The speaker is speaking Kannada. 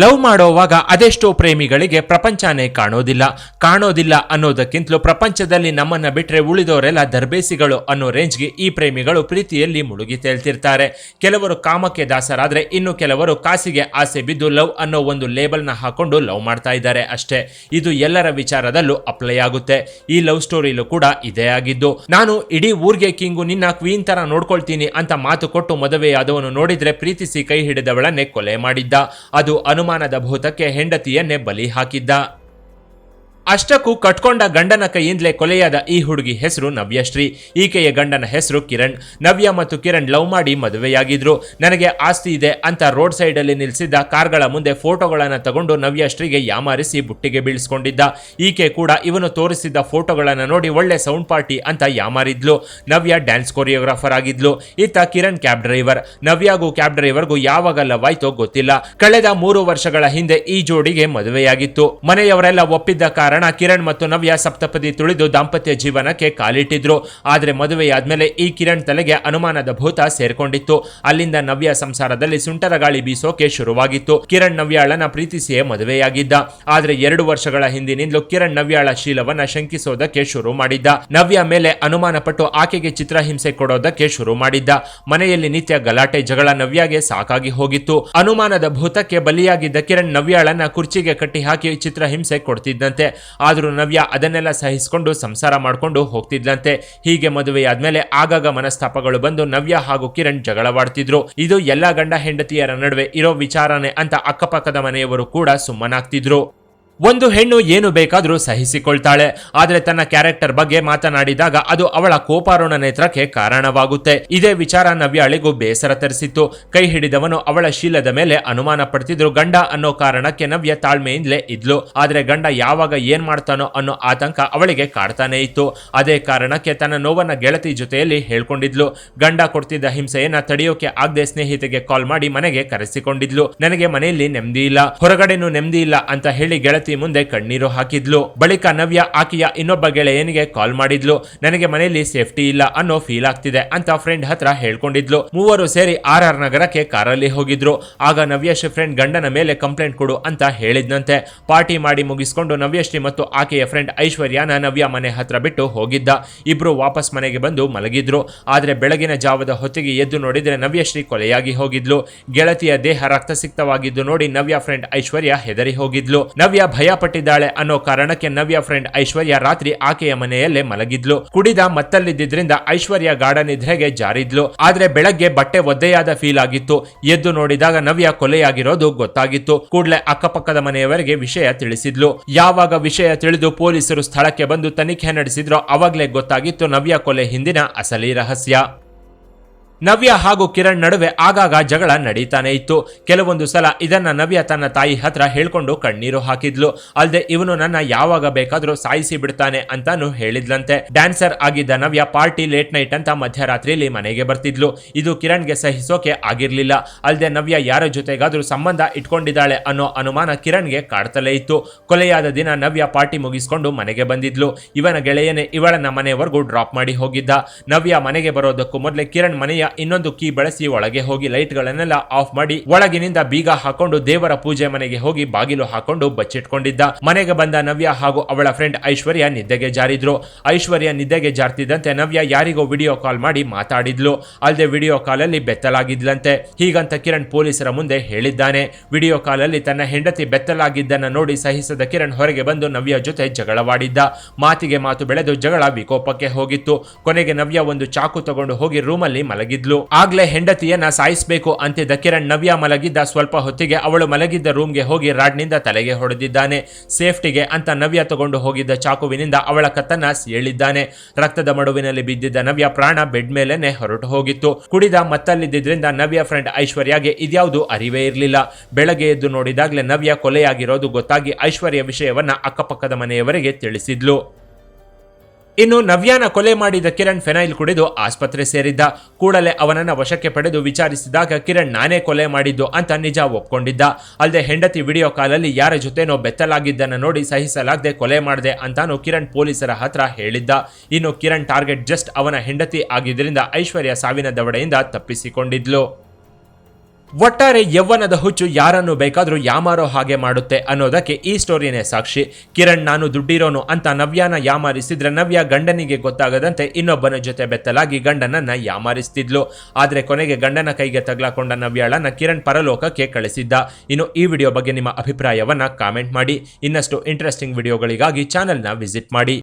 ಲವ್ ಮಾಡೋವಾಗ ಅದೆಷ್ಟೋ ಪ್ರೇಮಿಗಳಿಗೆ ಪ್ರಪಂಚನೇ ಕಾಣೋದಿಲ್ಲ. ಕಾಣೋದಿಲ್ಲ ಅನ್ನೋದಕ್ಕಿಂತಲೂ ಪ್ರಪಂಚದಲ್ಲಿ ನಮ್ಮನ್ನ ಬಿಟ್ರೆ ಉಳಿದವರೆಲ್ಲ ದರ್ಬೇಸಿಗಳು ಅನ್ನೋ ರೇಂಜ್ಗೆ ಈ ಪ್ರೇಮಿಗಳು ಪ್ರೀತಿಯಲ್ಲಿ ಮುಳುಗಿ ತೇಳ್ತಿರ್ತಾರೆ. ಕೆಲವರು ಕಾಮಕ್ಕೆ ದಾಸರಾದ್ರೆ ಇನ್ನು ಕೆಲವರು ಕಾಸಿಗೆ ಆಸೆ ಬಿದ್ದು ಲವ್ ಅನ್ನೋ ಒಂದು ಲೇಬಲ್ನ ಹಾಕೊಂಡು ಲವ್ ಮಾಡ್ತಾ ಇದ್ದಾರೆ ಅಷ್ಟೇ. ಇದು ಎಲ್ಲರ ವಿಚಾರದಲ್ಲೂ ಅಪ್ಲೈ ಆಗುತ್ತೆ. ಈ ಲವ್ ಸ್ಟೋರಿಲೂ ಕೂಡ ಇದೇ ಆಗಿದ್ದು. ನಾನು ಇಡೀ ಊರ್ಗೆ ಕಿಂಗು ನಿನ್ನ ಕ್ವೀನ್ ತರ ನೋಡ್ಕೊಳ್ತೀನಿ ಅಂತ ಮಾತು ಕೊಟ್ಟು ಮದುವೆಯಾದವನು ನೋಡಿದ್ರೆ ಪ್ರೀತಿಸಿ ಕೈ ಹಿಡಿದವಳನ್ನೇ ಕೊಲೆ ಮಾಡಿದ್ದ. ಅದು ಅನುಮಾನದ ಭೂತಕ್ಕೆ ಹೆಂಡತಿಯನ್ನೇ ಬಲಿ ಹಾಕಿದ್ದ. ಅಷ್ಟಕ್ಕೂ ಕಟ್ಕೊಂಡ ಗಂಡನ ಕೈಯಿಂದಲೇ ಕೊಲೆಯಾದ ಈ ಹುಡುಗಿ ಹೆಸರು ನವ್ಯಶ್ರೀ. ಈಕೆಯ ಗಂಡನ ಹೆಸರು ಕಿರಣ್. ನವ್ಯ ಮತ್ತು ಕಿರಣ್ ಲವ್ ಮಾಡಿ ಮದುವೆಯಾಗಿದ್ರು. ನನಗೆ ಆಸ್ತಿ ಇದೆ ಅಂತ ರೋಡ್ ಸೈಡ್ ಅಲ್ಲಿ ನಿಲ್ಲಿಸಿದ್ದ ಕಾರ್ಗಳ ಮುಂದೆ ಫೋಟೋಗಳನ್ನು ತಗೊಂಡು ನವ್ಯಶ್ರೀಗೆ ಯಾಮಾರಿಸಿ ಬುಟ್ಟಿಗೆ ಬೀಳಿಸ್ಕೊಂಡಿದ್ದ. ಈಕೆ ಕೂಡ ಇವನು ತೋರಿಸಿದ್ದ ಫೋಟೋಗಳನ್ನು ನೋಡಿ ಒಳ್ಳೆ ಸೌಂಡ್ ಪಾರ್ಟಿ ಅಂತ ಯಾಮಾರಿದ್ಲು. ನವ್ಯ ಡ್ಯಾನ್ಸ್ ಕೊರಿಯೋಗ್ರಾಫರ್ ಆಗಿದ್ಲು. ಇತ್ತ ಕಿರಣ್ ಕ್ಯಾಬ್ ಡ್ರೈವರ್. ನವ್ಯಾಗೂ ಕ್ಯಾಬ್ ಡ್ರೈವರ್ಗೂ ಯಾವಾಗ ಲವ್ ಗೊತ್ತಿಲ್ಲ. ಕಳೆದ ಮೂರು ವರ್ಷಗಳ ಹಿಂದೆ ಈ ಜೋಡಿಗೆ ಮದುವೆಯಾಗಿತ್ತು. ಮನೆಯವರೆಲ್ಲ ಒಪ್ಪಿದ್ದ ಕಾರಣ ಕಿರಣ್ ಮತ್ತು ನವ್ಯ ಸಪ್ತಪದಿ ತುಳಿದು ದಾಂಪತ್ಯ ಜೀವನಕ್ಕೆ ಕಾಲಿಟ್ಟಿದ್ರು. ಆದ್ರೆ ಮದುವೆಯಾದ್ಮೇಲೆ ಈ ಕಿರಣ್ ತಲೆಗೆ ಅನುಮಾನದ ಭೂತ ಸೇರ್ಕೊಂಡಿತ್ತು. ಅಲ್ಲಿಂದ ನವ್ಯ ಸಂಸಾರದಲ್ಲಿ ಸುಂಟರ ಗಾಳಿ ಬೀಸೋಕೆ ಶುರುವಾಗಿತ್ತು. ಕಿರಣ್ ನವ್ಯಾಳನ ಪ್ರೀತಿಸಿಯೇ ಮದುವೆಯಾಗಿದ್ದ. ಆದ್ರೆ ಎರಡು ವರ್ಷಗಳ ಹಿಂದಿನಿಂದಲೂ ಕಿರಣ್ ನವ್ಯಾಳ ಶೀಲವನ್ನ ಶಂಕಿಸೋದಕ್ಕೆ ಶುರು ಮಾಡಿದ್ದ. ನವ್ಯ ಮೇಲೆ ಅನುಮಾನ ಪಟ್ಟು ಆಕೆಗೆ ಚಿತ್ರಹಿಂಸೆ ಕೊಡೋದಕ್ಕೆ ಶುರು ಮಾಡಿದ್ದ. ಮನೆಯಲ್ಲಿ ನಿತ್ಯ ಗಲಾಟೆ ಜಗಳ ನವ್ಯಾಗೆ ಸಾಕಾಗಿ ಹೋಗಿತ್ತು. ಅನುಮಾನದ ಭೂತಕ್ಕೆ ಬಲಿಯಾಗಿದ್ದ ಕಿರಣ್ ನವ್ಯಾಳನ್ನ ಕುರ್ಚಿಗೆ ಕಟ್ಟಿ ಹಾಕಿ ಚಿತ್ರಹಿಂಸೆ ಕೊಡ್ತಿದ್ದಂತೆ. ಆದ್ರೂ ನವ್ಯ ಅದನ್ನೆಲ್ಲ ಸಹಿಸಿಕೊಂಡು ಸಂಸಾರ ಮಾಡ್ಕೊಂಡು ಹೋಗ್ತಿದ್ಲಂತೆ. ಹೀಗೆ ಮದುವೆಯಾದ್ಮೇಲೆ ಆಗಾಗ ಮನಸ್ತಾಪಗಳು ಬಂದು ನವ್ಯ ಹಾಗೂ ಕಿರಣ್ ಜಗಳವಾಡ್ತಿದ್ರು. ಇದು ಎಲ್ಲ ಗಂಡ ಹೆಂಡತಿಯರ ನಡುವೆ ಇರೋ ವಿಚಾರನೆ ಅಂತ ಅಕ್ಕಪಕ್ಕದ ಮನೆಯವರು ಕೂಡ ಸುಮ್ಮನಾಗ್ತಿದ್ರು. ಒಂದು ಹೆಣ್ಣು ಏನು ಬೇಕಾದರೂ ಸಹಿಸಿಕೊಳ್ತಾಳೆ. ಆದರೆ ತನ್ನ ಕ್ಯಾರೆಕ್ಟರ್ ಬಗ್ಗೆ ಮಾತನಾಡಿದಾಗ ಅದು ಅವಳ ಕೋಪಾರೋಣ ನೇತ್ರಕ್ಕೆ ಕಾರಣವಾಗುತ್ತೆ. ಇದೇ ವಿಚಾರ ನವ್ಯಾಳಿಗೂ ಬೇಸರ ತರಿಸಿತ್ತು. ಕೈ ಹಿಡಿದವನು ಅವಳ ಶೀಲದ ಮೇಲೆ ಅನುಮಾನ ಪಡ್ತಿದ್ರು. ಗಂಡ ಅನ್ನೋ ಕಾರಣಕ್ಕೆ ನವ್ಯ ತಾಳ್ಮೆಯಿಂದಲೇ ಇದ್ಲು. ಆದರೆ ಗಂಡ ಯಾವಾಗ ಏನ್ ಮಾಡ್ತಾನೋ ಅನ್ನೋ ಆತಂಕ ಅವಳಿಗೆ ಕಾಡ್ತಾನೆ ಇತ್ತು. ಅದೇ ಕಾರಣಕ್ಕೆ ತನ್ನ ನೋವನ್ನ ಗೆಳತಿ ಜೊತೆಯಲ್ಲಿ ಹೇಳ್ಕೊಂಡಿದ್ಲು. ಗಂಡ ಕೊಡ್ತಿದ್ದ ಹಿಂಸೆಯನ್ನ ತಡೆಯೋಕೆ ಆಗದೆ ಸ್ನೇಹಿತೆಗೆ ಕಾಲ್ ಮಾಡಿ ಮನೆಗೆ ಕರೆಸಿಕೊಂಡಿದ್ಲು. ನನಗೆ ಮನೆಯಲ್ಲಿ ನೆಮ್ಮದಿ ಇಲ್ಲ. ಹೊರಗಡೆನೂ ನೆಮ್ಮದಿ ಇಲ್ಲ ಅಂತ ಹೇಳಿ ಗೆಳತಿ ಮುಂದೆ ಕಣ್ಣೀರು ಹಾಕಿದ್ಲು. ಬಳಿಕ ನವ್ಯ, ಆಕೆಯ ಇನ್ನೊಬ್ಬ ಗೆಳೆಯನಿಗೆ ಕಾಲ್ ಮಾಡಿದ್ಲು. ನನಗೆ ಮನೆಯಲ್ಲಿ ಸೇಫ್ಟಿ ಇಲ್ಲ ಅನ್ನೋ ಫೀಲ್ ಆಗ್ತಿದೆ ಅಂತ ಫ್ರೆಂಡ್ ಹತ್ರ ಹೇಳ್ಕೊಂಡಿದ್ಲು. ಮೂವರು ಸೇರಿ ಆರ್ ಆರ್ ನಗರಕ್ಕೆ ಕಾರಲ್ಲಿ ಹೋಗಿದ್ರು. ಆಗ ನವ್ಯಶ್ರೀ ಫ್ರೆಂಡ್ ಗಂಡನ ಮೇಲೆ ಕಂಪ್ಲೇಂಟ್ ಕೊಡು ಅಂತ ಹೇಳಿದ್ನಂತೆ. ಪಾರ್ಟಿ ಮಾಡಿ ಮುಗಿಸ್ಕೊಂಡು ನವ್ಯಶ್ರೀ ಮತ್ತು ಆಕೆಯ ಫ್ರೆಂಡ್ ಐಶ್ವರ್ಯನ ನವ್ಯ ಮನೆ ಹತ್ರ ಬಿಟ್ಟು ಹೋಗಿದ್ದ. ಇಬ್ರು ವಾಪಸ್ ಮನೆಗೆ ಬಂದು ಮಲಗಿದ್ರು. ಆದ್ರೆ ಬೆಳಗಿನ ಜಾವದ ಹೊತ್ತಿಗೆ ಎದ್ದು ನೋಡಿದ್ರೆ ನವ್ಯಶ್ರೀ ಕೊಲೆಯಾಗಿ ಹೋಗಿದ್ಲು. ಗೆಳತಿಯ ದೇಹ ರಕ್ತಸಿಕ್ತವಾಗಿದ್ದು ನೋಡಿ ನವ್ಯ ಫ್ರೆಂಡ್ ಐಶ್ವರ್ಯ ಹೆದರಿ ಹೋಗಿದ್ಲು. ನವ್ಯ ಭಯ ಪಟ್ಟಿದ್ದಾಳೆ ಅನ್ನೋ ಕಾರಣಕ್ಕೆ ನವ್ಯ ಫ್ರೆಂಡ್ ಐಶ್ವರ್ಯ ರಾತ್ರಿ ಆಕೆಯ ಮನೆಯಲ್ಲೇ ಮಲಗಿದ್ಲು. ಕುಡಿದ ಮತ್ತಲ್ಲಿದ್ದರಿಂದ ಐಶ್ವರ್ಯ ಗಾಢ ನಿದ್ರೆಗೆ ಜಾರಿದ್ಲು. ಆದ್ರೆ ಬೆಳಗ್ಗೆ ಬಟ್ಟೆ ಒದ್ದೆಯಾದ ಫೀಲ್ ಆಗಿತ್ತು. ಎದ್ದು ನೋಡಿದಾಗ ನವ್ಯ ಕೊಲೆಯಾಗಿರೋದು ಗೊತ್ತಾಗಿತ್ತು. ಕೂಡಲೇ ಅಕ್ಕಪಕ್ಕದ ಮನೆಯವರಿಗೆ ವಿಷಯ ತಿಳಿಸಿದ್ಲು. ಯಾವಾಗ ವಿಷಯ ತಿಳಿದು ಪೊಲೀಸರು ಸ್ಥಳಕ್ಕೆ ಬಂದು ತನಿಖೆ ನಡೆಸಿದ್ರೋ ಅವಾಗ್ಲೇ ಗೊತ್ತಾಗಿತ್ತು ನವ್ಯ ಕೊಲೆ ಹಿಂದಿನ ಅಸಲಿ ರಹಸ್ಯ. ನವ್ಯ ಹಾಗೂ ಕಿರಣ್ ನಡುವೆ ಆಗಾಗ ಜಗಳ ನಡೀತಾನೆ ಇತ್ತು. ಕೆಲವೊಂದು ಸಲ ಇದನ್ನ ನವ್ಯ ತನ್ನ ತಾಯಿ ಹತ್ರ ಹೇಳ್ಕೊಂಡು ಕಣ್ಣೀರು ಹಾಕಿದ್ಲು. ಅಲ್ದೆ ಇವನು ನನ್ನ ಯಾವಾಗ ಬೇಕಾದ್ರೂ ಸಾಯಿಸಿ ಬಿಡ್ತಾನೆ ಅಂತಾನು ಹೇಳಿದ್ಲಂತೆ. ಡ್ಯಾನ್ಸರ್ ಆಗಿದ್ದ ನವ್ಯ ಪಾರ್ಟಿ ಲೇಟ್ ನೈಟ್ ಅಂತ ಮಧ್ಯರಾತ್ರಿಯಲ್ಲಿ ಮನೆಗೆ ಬರ್ತಿದ್ಲು. ಇದು ಕಿರಣ್ಗೆ ಸಹಿಸೋಕೆ ಆಗಿರ್ಲಿಲ್ಲ. ಅಲ್ದೆ ನವ್ಯ ಯಾರ ಜೊತೆಗಾದ್ರೂ ಸಂಬಂಧ ಇಟ್ಕೊಂಡಿದ್ದಾಳೆ ಅನ್ನೋ ಅನುಮಾನ ಕಿರಣ್ಗೆ ಕಾಡ್ತಲೇ ಇತ್ತು. ಕೊಲೆಯಾದ ದಿನ ನವ್ಯ ಪಾರ್ಟಿ ಮುಗಿಸ್ಕೊಂಡು ಮನೆಗೆ ಬಂದಿದ್ಲು. ಇವನ ಗೆಳೆಯನೇ ಇವಳನ್ನ ಮನೆಯವರೆಗೂ ಡ್ರಾಪ್ ಮಾಡಿ ಹೋಗಿದ್ದ. ನವ್ಯ ಮನೆಗೆ ಬರೋದಕ್ಕೂ ಮೊದಲೇ ಕಿರಣ್ ಮನೆಯ ಇನ್ನೊಂದು ಕೀ ಬಳಸಿ ಒಳಗೆ ಹೋಗಿ ಲೈಟ್ಗಳನ್ನೆಲ್ಲ ಆಫ್ ಮಾಡಿ ಒಳಗಿನಿಂದ ಬೀಗ ಹಾಕೊಂಡು ದೇವರ ಪೂಜೆ ಮನೆಗೆ ಹೋಗಿ ಬಾಗಿಲು ಹಾಕೊಂಡು ಬಚ್ಚಿಟ್ಕೊಂಡಿದ್ದ. ಮನೆಗೆ ಬಂದ ನವ್ಯ ಹಾಗೂ ಅವಳ ಫ್ರೆಂಡ್ ಐಶ್ವರ್ಯ ನಿದ್ದೆಗೆ ಜಾರಿದ್ರು. ಐಶ್ವರ್ಯ ನಿದ್ದೆಗೆ ಜಾರ್ತಿದ್ದಂತೆ ನವ್ಯ ಯಾರಿಗೋ ವಿಡಿಯೋ ಕಾಲ್ ಮಾಡಿ ಮಾತಾಡಿದ್ಲು. ಅಲ್ಲದೆ ವಿಡಿಯೋ ಕಾಲಲ್ಲಿ ಬೆತ್ತಲಾಗಿದ್ಲಂತೆ. ಹೀಗಂತ ಕಿರಣ್ ಪೊಲೀಸರ ಮುಂದೆ ಹೇಳಿದ್ದಾನೆ. ವಿಡಿಯೋ ಕಾಲಲ್ಲಿ ತನ್ನ ಹೆಂಡತಿ ಬೆತ್ತಲಾಗಿದ್ದನ್ನ ನೋಡಿ ಸಹಿಸದ ಕಿರಣ್ ಹೊರಗೆ ಬಂದು ನವ್ಯ ಜೊತೆ ಜಗಳವಾಡಿದ್ದ. ಮಾತಿಗೆ ಮಾತು ಬೆಳೆದು ಜಗಳ ವಿಕೋಪಕ್ಕೆ ಹೋಗಿತ್ತು. ಕೊನೆಗೆ ನವ್ಯ ಒಂದು ಚಾಕು ತಗೊಂಡು ಹೋಗಿ ರೂಮಲ್ಲಿ ಮಲಗಿದ್ಲು. ಆಗ್ಲೇ ಹೆಂಡತಿಯನ್ನ ಸಾಯಿಸಬೇಕು ಅಂತಿದ್ದ ಕಿರಣ್ ನವ್ಯ ಮಲಗಿದ್ದ ಸ್ವಲ್ಪ ಹೊತ್ತಿಗೆ ಅವಳು ಮಲಗಿದ್ದ ರೂಮ್ಗೆ ಹೋಗಿ ರಾಡ್ನಿಂದ ತಲೆಗೆ ಹೊಡೆದಿದ್ದಾನೆ. ಸೇಫ್ಟಿಗೆ ಅಂತ ನವ್ಯ ತಗೊಂಡು ಹೋಗಿದ್ದ ಚಾಕುವಿನಿಂದ ಅವಳ ಕತ್ತನ್ನ ಸೇಳಿದ್ದಾನೆ. ರಕ್ತದ ಮಡುವಿನಲ್ಲಿ ಬಿದ್ದಿದ್ದ ನವ್ಯ ಪ್ರಾಣ ಬೆಡ್ ಮೇಲೆನೆ ಹೊರಟು ಹೋಗಿತ್ತು. ಕುಡಿದ ಮತ್ತಲ್ಲಿದ್ದರಿಂದ ನವ್ಯ ಫ್ರೆಂಡ್ ಐಶ್ವರ್ಯಗೆ ಇದ್ಯಾವುದು ಅರಿವೇ ಇರಲಿಲ್ಲ. ಬೆಳಗ್ಗೆ ಎದ್ದು ನೋಡಿದಾಗಲೇ ನವ್ಯ ಕೊಲೆಯಾಗಿರೋದು ಗೊತ್ತಾಗಿ ಐಶ್ವರ್ಯ ವಿಷಯವನ್ನ ಅಕ್ಕಪಕ್ಕದ ಮನೆಯವರಿಗೆ ತಿಳಿಸಿದ್ಲು. ಇನ್ನು ನವ್ಯಾನ ಕೊಲೆ ಮಾಡಿದ ಕಿರಣ್ ಫೆನೈಲ್ ಕುಡಿದು ಆಸ್ಪತ್ರೆ ಸೇರಿದ್ದ ಕೂಡಲೇ ಅವನನ್ನ ವಶಕ್ಕೆ ಪಡೆದು ವಿಚಾರಿಸಿದಾಗ ಕಿರಣ್ ನಾನೇ ಕೊಲೆ ಮಾಡಿದ್ದು ಅಂತ ನಿಜ ಒಪ್ಕೊಂಡಿದ್ದ. ಅಲ್ಲದೆ ಹೆಂಡತಿ ವಿಡಿಯೋ ಕಾಲಲ್ಲಿ ಯಾರ ಜೊತೆನೋ ಬೆತ್ತಲಾಗಿದ್ದನ್ನ ನೋಡಿ ಸಹಿಸಲಾಗದೆ ಕೊಲೆ ಮಾಡಿದೆ ಅಂತಾನು ಕಿರಣ್ ಪೊಲೀಸರ ಹತ್ರ ಹೇಳಿದ್ದ. ಇನ್ನು ಕಿರಣ್ ಟಾರ್ಗೆಟ್ ಜಸ್ಟ್ ಅವನ ಹೆಂಡತಿ ಆಗಿದ್ದರಿಂದ ಐಶ್ವರ್ಯ ಸಾವಿನ ದವಡೆಯಿಂದ ತಪ್ಪಿಸಿಕೊಂಡಿದ್ಲು. ಒಟ್ಟಾರೆ ಯವ್ವನದ ಹುಚ್ಚು ಯಾರನ್ನು ಬೇಕಾದರೂ ಯಾಮಾರೋ ಹಾಗೆ ಮಾಡುತ್ತೆ ಅನ್ನೋದಕ್ಕೆ ಈ ಸ್ಟೋರಿನೇ ಸಾಕ್ಷಿ. ಕಿರಣ್, ನಾನು ದುಡ್ಡಿರೋನು ಅಂತ ನವ್ಯಾನ ಯಾಮಾರಿಸಿದ್ರೆ ನವ್ಯ ಗಂಡನಿಗೆ ಗೊತ್ತಾಗದಂತೆ ಇನ್ನೊಬ್ಬನ ಜೊತೆ ಬೆತ್ತಲಾಗಿ ಗಂಡನನ್ನ ಯಾಮಾರಿಸ್ತಿದ್ಲು. ಆದರೆ ಕೊನೆಗೆ ಗಂಡನ ಕೈಗೆ ತಗ್ಲಾಕೊಂಡ ನವ್ಯಾಳನ್ನ ಕಿರಣ್ ಪರಲೋಕಕ್ಕೆ ಕಳಿಸಿದ್ದ. ಇನ್ನು ಈ ವಿಡಿಯೋ ಬಗ್ಗೆ ನಿಮ್ಮ ಅಭಿಪ್ರಾಯವನ್ನ ಕಾಮೆಂಟ್ ಮಾಡಿ. ಇನ್ನಷ್ಟು ಇಂಟ್ರೆಸ್ಟಿಂಗ್ ವಿಡಿಯೋಗಳಿಗಾಗಿ ಚಾನೆಲ್ನ ವಿಸಿಟ್ ಮಾಡಿ.